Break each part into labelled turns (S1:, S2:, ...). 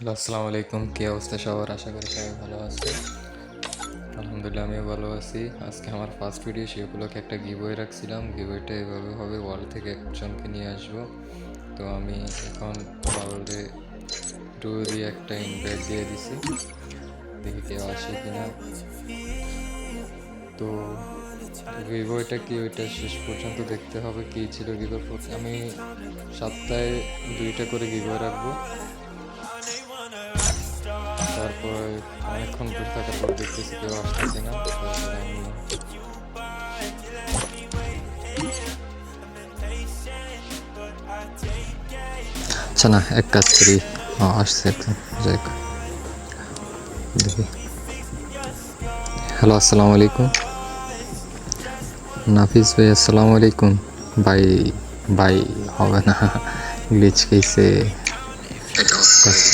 S1: Hello, আসসালামু আলাইকুম। কী অবস্থা সবার? আশা করি সবাই ভালো আছে। আলহামদুলিল্লাহ, আমিও ভালো আছি। আজকে আমার ফার্স্ট ভিডিও সে উপলক্ষে একটা গিবই রাখছিলাম। গিবইটা এভাবে হবে ওয়াল থেকে একজনকে নিয়ে আসব। তো আমি এখন বাউলে টু দিয়ে একটা ইনভাইট দিয়ে দিছি। দেখি কেউ আসে কিনা। তো ভিভোটা কি, ওইটা শেষ পর্যন্ত দেখতে হবে, কি ছিল ভিভোর আমি সপ্তাহে দুইটা করে ভিভো রাখব। তারপর অনেকক্ষণ বসে থাকার পর দেখতেছি কেউ আসতেছে না
S2: আচ্ছা না এক কাজ করি। আসছে একটা যাই দেখি। হ্যালো আসসালামু আলাইকুম। নাফিস ভাই আসসালামু আলাইকুম। ভাই ভাই হবে না। গ্লিচ খেয়েছে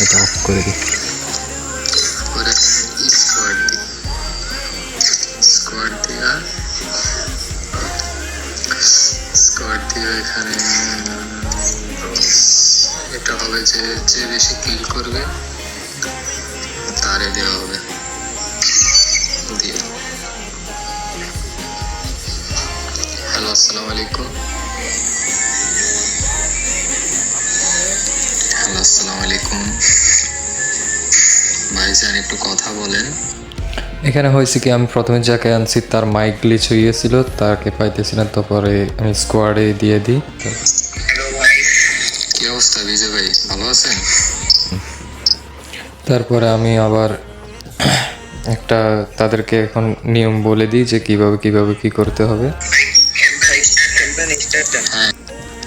S2: এটা অফ করে দিই।
S3: যে যে বেশি কিল করবে, তারে দেওয়া হবে। দিয়ে। হ্যালো আসসালামু আলাইকুম। হ্যালো আসসালামু আলাইকুম। ভাইজান, একটু কথা বলেন।
S1: এখানে হয়েছে কি, আমি প্রথমে যাকে আনছি, তার মাইক গ্লিচ গিয়েছিল তাকে পাইতেছি না তারপরে আমি স্কোয়াডে দিয়ে দিই।
S3: অবস্থা বিজয় ভাই ভালো আছেন?
S1: তারপরে আমি আবার একটা তাদেরকে এখন নিয়ম বলে দিই যে কীভাবে কীভাবে কি করতে হবে।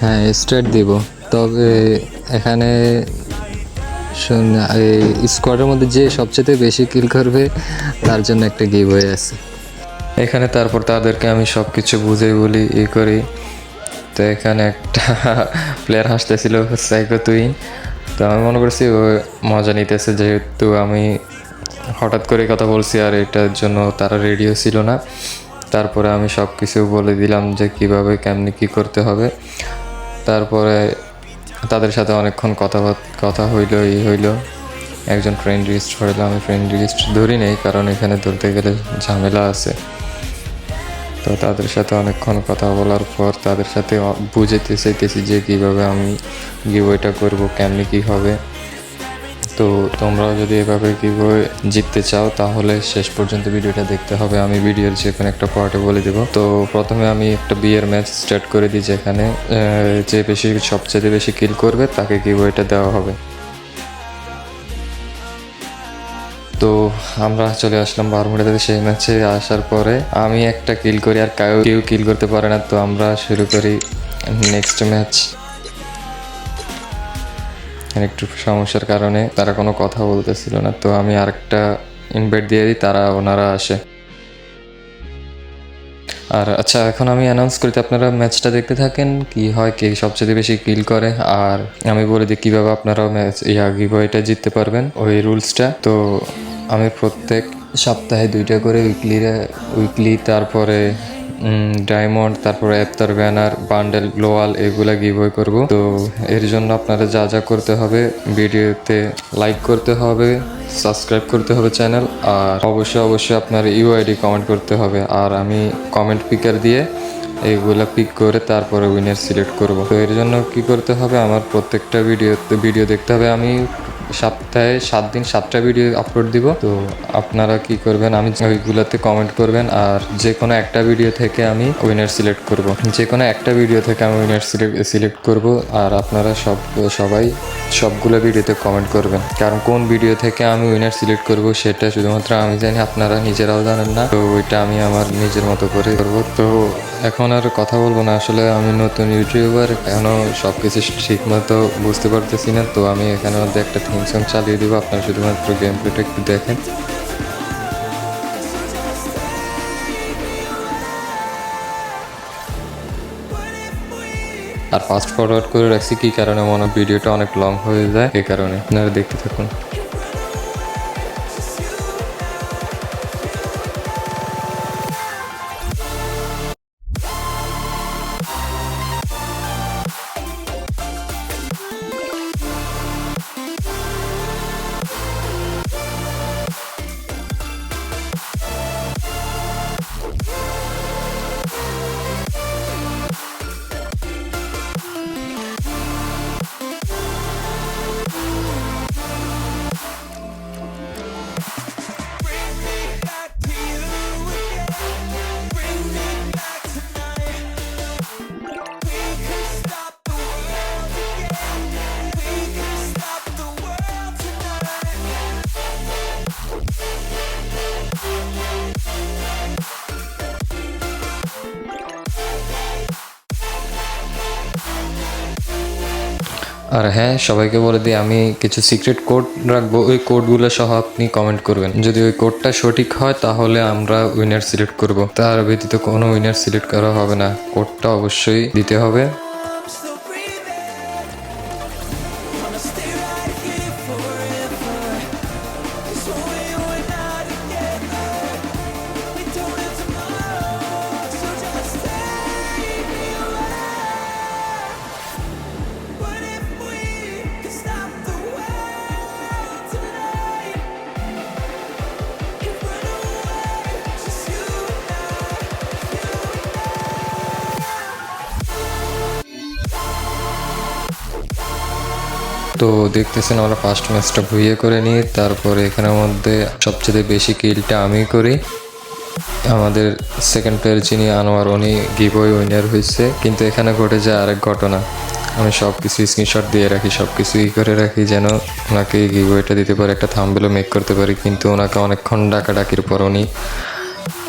S3: হ্যাঁ
S2: হ্যাঁ স্টার্ট দিব। তবে এখানে শুন- এই স্কোয়াডের মধ্যে যে সবচেয়ে বেশি কিল করবে তার জন্য একটা গিভ হয়ে আছে।
S1: এখানে তারপর তাদেরকে আমি সব কিছু বুঝে বলি ই করি। তো এখানে একটা প্লেয়ার হাসতেছিল সাইকো তুই তো আমি মনে করছি ও মজা নিতেছে, যেহেতু আমি হঠাৎ করে কথা বলছি আর এটার জন্য তারা রেডিও ছিল না। তারপরে আমি সব কিছু বলে দিলাম যে কীভাবে, কেমনি, কি করতে হবে। তারপরে তাদের সাথে অনেকক্ষণ কথা কথা হইল, ই হইল। একজন ফ্রেন্ড লিস্ট হইল, আমি ফ্রেন্ড লিস্ট ধরি নেই, কারণ এখানে ধরতে গেলে ঝামেলা আছে। তো তাদের সাথে অনেকক্ষণ কথা বলার পর তাদের সাথে বুঝেতে চাইতেছি যে কীভাবে আমি গিবইটা করব, কেমনি কী হবে। তো তোমরাও যদি এভাবে কীভাবে জিততে চাও, তাহলে শেষ পর্যন্ত ভিডিওটা দেখতে হবে। আমি ভিডিওর যে কোনো একটা পার্টে বলে দেবো। তো প্রথমে আমি একটা বিয়ের ম্যাচ স্টার্ট করে দিই যেখানে যে বেশি সবচেয়ে বেশি কিল করবে, তাকে গিবইটা দেওয়া হবে। তো আমরা চলে আসলাম বারমুড়াতে সেই ম্যাচে। আসার পরে আমি একটা কিল করি আর কেউ কেউ কিল করতে পারে না, তো আমরা শুরু করি নেক্সট ম্যাচ একটু সমস্যার কারণে তারা কোনো কথা বলতেছিল না, তো আমি আরেকটা ইনভাইট দিয়ে দিই, তারা ওনারা আসে। আর আচ্ছা এখন আমি অ্যানাউন্স করি আপনারা ম্যাচটা দেখতে থাকেন, কি হয়, কে সবচেয়ে বেশি কিল করে, আর আমি বলে দিই কীভাবে আপনারাও ম্যাচ ইয়া গিভওয়েটা জিততে পারবেন, ওই রুলসটা তো আমি প্রত্যেক সপ্তাহে দুইটা করে উইকলি উইকলি তারপরে ডায়মন্ড তারপরে এফতার ব্যানার বান্ডেল গ্লোয়াল এগুলা গিভওয়ে করব। তো এর জন্য আপনারা যা যা করতে হবে, ভিডিওতে লাইক করতে হবে সাবস্ক্রাইব করতে হবে চ্যানেল আর অবশ্যই অবশ্যই আপনার ইউআইডি কমেন্ট করতে হবে। আর আমি কমেন্ট পিকার দিয়ে এইগুলা পিক করে তারপরে উইনার সিলেক্ট করব। তো এর জন্য কি করতে হবে, আমার প্রত্যেকটা ভিডিওতে ভিডিও দেখতে হবে। আমি সপ্তাহে সাত দিন সাতটা ভিডিও আপলোড দিব। তো আপনারা কি করবেন, আমি ওইগুলোতে কমেন্ট করবেন আর যে কোনো একটা ভিডিও থেকে আমি উইনার সিলেক্ট করব। যে কোনো একটা ভিডিও থেকে আমি উইনার সিলেক্ট করব আর আপনারা সব, সবাই সবগুলো ভিডিওতে কমেন্ট করবেন। কারণ কোন ভিডিও থেকে আমি উইনার সিলেক্ট করব সেটা শুধুমাত্র আমি জানি, আপনারা নিজেরাও জানেন না। তো ওইটা আমি আমার নিজের মতো করে করব। তো এখন আর কথা বলব না। আসলে আমি নতুন ইউটিউবার এখনও সব কিছু ঠিক মতো বুঝতে পারতেছি না। তো আমি এখানে মধ্যে একটা থিম সং চালিয়ে দিব। আপনারা শুধুমাত্র গেম প্লেটা একটু দেখেন। আর ফাস্ট ফরওয়ার্ড করে রাখছি, কি কারণে মনে ভিডিওটা অনেক লং হয়ে যায় এই কারণে। আপনারা দেখতে থাকুন। আর হ্যাঁ সবাইকে বলে দিই, আমি কিছু সিক্রেট কোড রাখব। ওই কোডগুলো সহ আপনি কমেন্ট করবেন। যদি ওই কোডটা সঠিক হয়, তাহলে আমরা উইনার সিলেক্ট করব। তার ব্যতীত কোনো উইনার সিলেক্ট করা হবে না। কোডটা অবশ্যই দিতে হবে। তো দেখতেছেন আমরা ফার্স্ট ম্যাচটা ভুইয়ে করে নিই, তারপরে এখানের মধ্যে সবচেয়ে বেশি কিলটা আমি করি। আমাদের সেকেন্ড প্লেয়ার যিনি আনোয়ার, উনি গিভওয়ে উইনার হয়েছে, কিন্তু এখানে ঘটে যায় আরেক ঘটনা। আমি সব কিছু স্ক্রিনশট দিয়ে রাখি সব কিছু ই করে রাখি যেন ওনাকে গিভওয়েটা দিতে পারি, একটা থাম্বেলও মেক করতে পারি, কিন্তু ওনাকে অনেকক্ষণ ডাকাডাকির পর উনি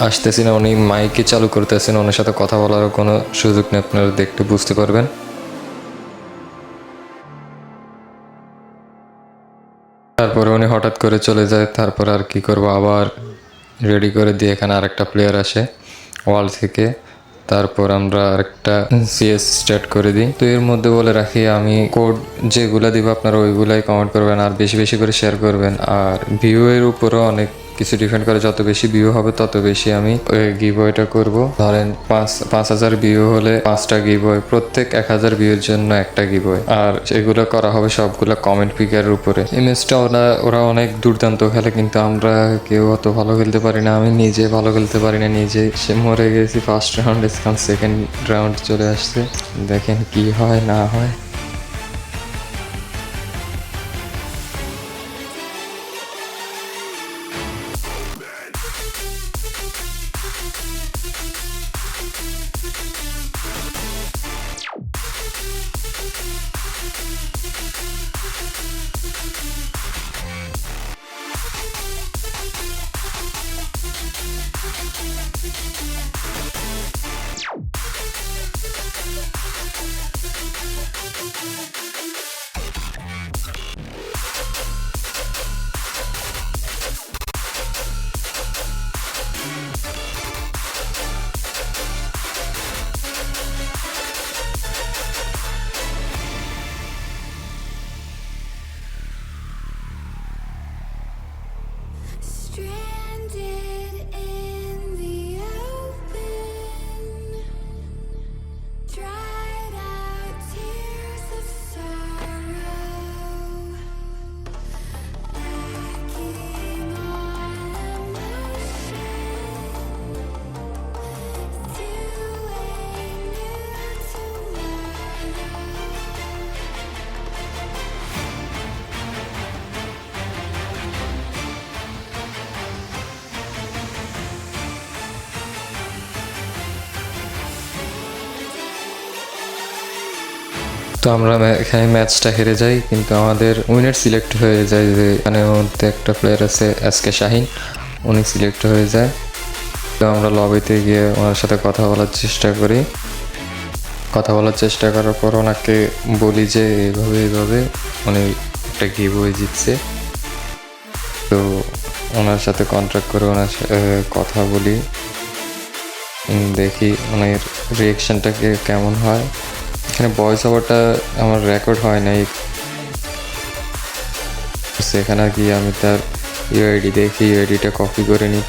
S1: আসতেছি না উনি মাইকে চালু করতেছেন ওনার সাথে কথা বলারও কোনো সুযোগ নেই, আপনারা দেখতে বুঝতে পারবেন। তারপরে উনি হঠাৎ করে চলে যায়, তারপর আর কি করব? আবার রেডি করে দিয়ে এখানে আরেকটা প্লেয়ার আসে ওয়াল থেকে। তারপর আমরা আরেকটা সিএস স্টার্ট করে দিই। তো এর মধ্যে বলে রাখি, আমি কোড যেগুলো দিব আপনারা ওইগুলাই কমেন্ট করবেন, আর বেশি বেশি করে শেয়ার করবেন। আর ভিউ এর উপরও অনেক কিছু ডিপেন্ড করে, যত বেশি ভিউ হবে, তত বেশি আমি গিভওয়েটা করব। ধরেন পাঁচ পাঁচ হাজার ভিউ হলে পাঁচটা গিভওয়ে প্রত্যেক এক হাজার ভিউর জন্য একটা গিভওয়ে আর এগুলো করা হবে সবগুলো কমেন্ট ফিগারের উপরে। ইমেজটা ওরা ওরা অনেক দুর্দান্ত খেলে, কিন্তু আমরা কেউ অত ভালো খেলতে পারি না। আমি নিজে ভালো খেলতে পারি না নিজে সে মরে গেছি ফার্স্ট রাউন্ড এখন সেকেন্ড রাউন্ড চলে আসছে। দেখেন কি হয়, না হয়। তো আমরা এখানে ম্যাচটা হেরে যাই, কিন্তু আমাদের উইনার সিলেক্ট হয়ে যায় যে এখানে মধ্যে একটা প্লেয়ার আছে এস কে শাহিন উনি সিলেক্ট হয়ে যায়। তো আমরা লবিতে গিয়ে ওনার সাথে কথা বলার চেষ্টা করি। কথা বলার চেষ্টা করার পর ওনাকে বলি যে এইভাবে এইভাবে উনি একটা গিভ হয়ে জিতছে। তো ওনার সাথে কন্ট্যাক্ট করে ওনার কথা বলি। দেখি ওনার রিয়েকশনটা কেমন হয়। এখানে ভয়েস ওভারটা আমার রেকর্ড হয় নাই। সেখানে গিয়ে আমি তার ইউআইডি দেখি ইউআইডিটা কপি করে নিই।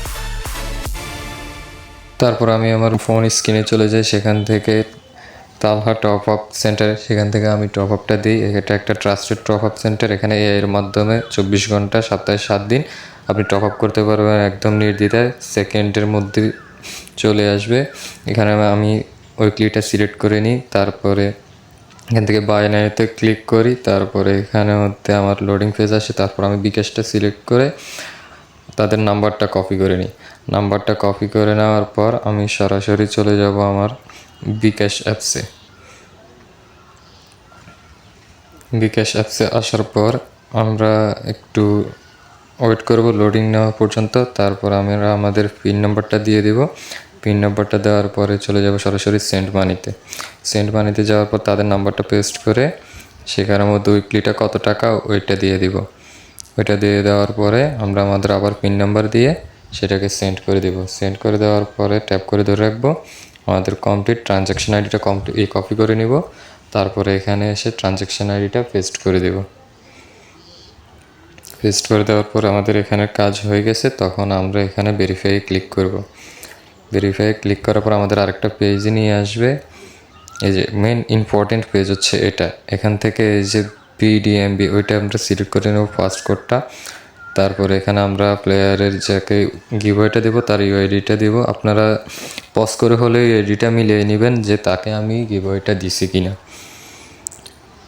S1: তারপর আমি আমার ফোন স্ক্রিনে চলে যাই, সেখান থেকে তালহা টপ আপ সেন্টার সেখান থেকে আমি টপ আপটা দিই। এটা একটা ট্রাস্টেড টপ আপ সেন্টার এখানে এর মাধ্যমে চব্বিশ ঘণ্টা সপ্তাহে সাত দিন আপনি টপ আপ করতে পারবেন, একদম নির্দ্বিধায়। সেকেন্ডের মধ্যে চলে আসবে। এখানে আমি ওই ক্লিকটা সিলেক্ট করে নিই, তারপরে এখান থেকে বাইনারিতে ক্লিক করি, তারপরে এখানে মধ্যে আমার লোডিং ফেজ আসে, তারপর আমি বিকাশটা সিলেক্ট করে তাদের নাম্বারটা কপি করে নিই। নাম্বারটা কপি করে নেওয়ার পর আমি সরাসরি চলে যাব আমার বিকাশ অ্যাপসে বিকাশ অ্যাপসে আসার পর আমরা একটু ওয়েট করব লোডিং নেওয়া পর্যন্ত, তারপর আমরা আমাদের পিন নাম্বারটা দিয়ে দেব। পিন নম্বরটা দেওয়ার পরে চলে যাব সরাসরি সেন্ট মানিতে। সেন্ট মানিতে যাওয়ার পর তাদের নাম্বারটা পেস্ট করে সেখানের মধ্যে উইকলিটা কত টাকা ওইটা দিয়ে দিব। ওইটা দিয়ে দেওয়ার পরে আমরা আমাদের আবার পিন নাম্বার দিয়ে সেটাকে সেন্ড করে দেব। সেন্ড করে দেওয়ার পরে ট্যাপ করে ধরে রাখব। আমাদের কমপ্লিট ট্রানজ্যাকশন আইডিটা কমপ্লিট এই কপি করে নিব। তারপরে এখানে এসে ট্রানজ্যাকশন আইডিটা পেস্ট করে দেব। পেস্ট করে দেওয়ার পর আমাদের এখানে কাজ হয়ে গেছে, তখন আমরা এখানে ভেরিফাই ক্লিক করব। ভেরিফাই ক্লিক করার পর আমাদের আরেকটা পেজ নিয়ে আসবে। এই যে মেন ইম্পর্টেন্ট পেজ হচ্ছে এটা। এখান থেকে এই যে বিডিএমবি ওইটা আমরা সিলেক্ট করে নেব ফার্স্ট কোডটা তারপরে এখানে আমরা প্লেয়ারের যাকে গিভওয়েটা দেবো, তার ইউআইডিটা দেবো। আপনারা পজ করে হলে ইউআইডিটা মিলিয়ে নেবেন যে তাকে আমি গিভওয়েটা দিছি কি না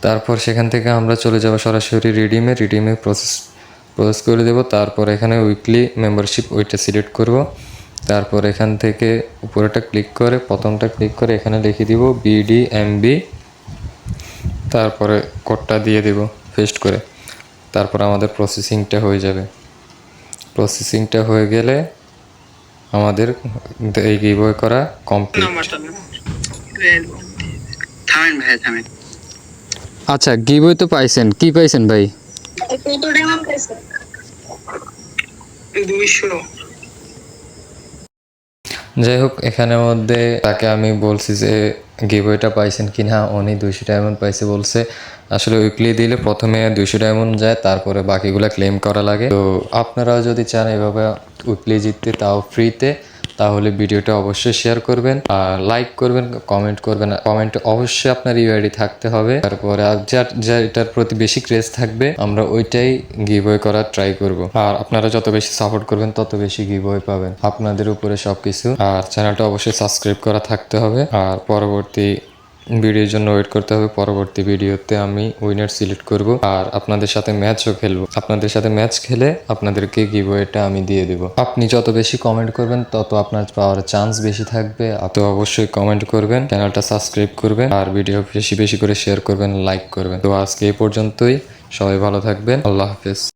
S1: তারপর সেখান থেকে আমরা চলে যাব সরাসরি রিডিমে রিডিমে প্রসেস প্রসেস করে দেবো। তারপর এখানে উইকলি মেম্বারশিপ ওইটা সিলেক্ট করব। তারপর এখান থেকে উপরেটা ক্লিক করে প্রথমটা ক্লিক করে এখানে লিখে দিব বিডি এমবি তারপরে কোডটা দিয়ে দেব পেস্ট করে। তারপর আমাদের প্রসেসিংটা হয়ে যাবে। প্রসেসিংটা হয়ে গেলে আমাদের এই গিভওয়ে করা কমপ্লিট
S2: আচ্ছা গিভওয়ে তো পাইছেন। কি পাইছেন ভাই?
S4: কত ডায়মন্ড পাইছে
S3: দুইশো।
S1: যাই হোক এখানের মধ্যে তাকে আমি বলছি যে গিভওয়েটা পাইছেন কি না? উনি দুইশো ডায়মন্ড পাইছে বলছে। আসলে উইকলি দিলে প্রথমে দুইশো ডায়মন্ড যায়, তারপরে বাকিগুলো ক্লেম করা লাগে। তো আপনারাও যদি চান এভাবে উইকলি জিততে, তাও ফ্রিতে তাহলে ভিডিওটা অবশ্যই শেয়ার করবেন আর লাইক করবেন কমেন্ট করবেন। কমেন্ট অবশ্যই আপনার ইউআইডি থাকতে হবে। তারপরে আর যার যার এটার প্রতি বেশি ক্রেজ থাকবে, আমরা ওইটাই গিভওয়ে করার ট্রাই করব। আর আপনারা যত বেশি সাপোর্ট করবেন, তত বেশি গিভওয়ে পাবেন। আপনাদের উপরে সবকিছু। আর চ্যানেলটা অবশ্যই সাবস্ক্রাইব করা থাকতে হবে। আর পরবর্তী ভিডিওর জন্য ওয়েট করতে হবে। পরবর্তী ভিডিওতে আমি উইনার সিলেক্ট করব আর আপনাদের সাথে ম্যাচও খেলব। আপনাদের সাথে ম্যাচ খেলে আপনাদেরকে গিভওয়েটা আমি দিয়ে দেব। আপনি যত বেশি কমেন্ট করবেন, তত আপনার পাওয়ার চান্স বেশি থাকবে। তো অবশ্যই কমেন্ট করবেন চ্যানেলটা সাবস্ক্রাইব করবেন আর ভিডিও বেশি বেশি করে শেয়ার করবেন লাইক করবেন। তো আজকে এই পর্যন্তই। সবাই ভালো থাকবেন। আল্লাহ হাফেজ।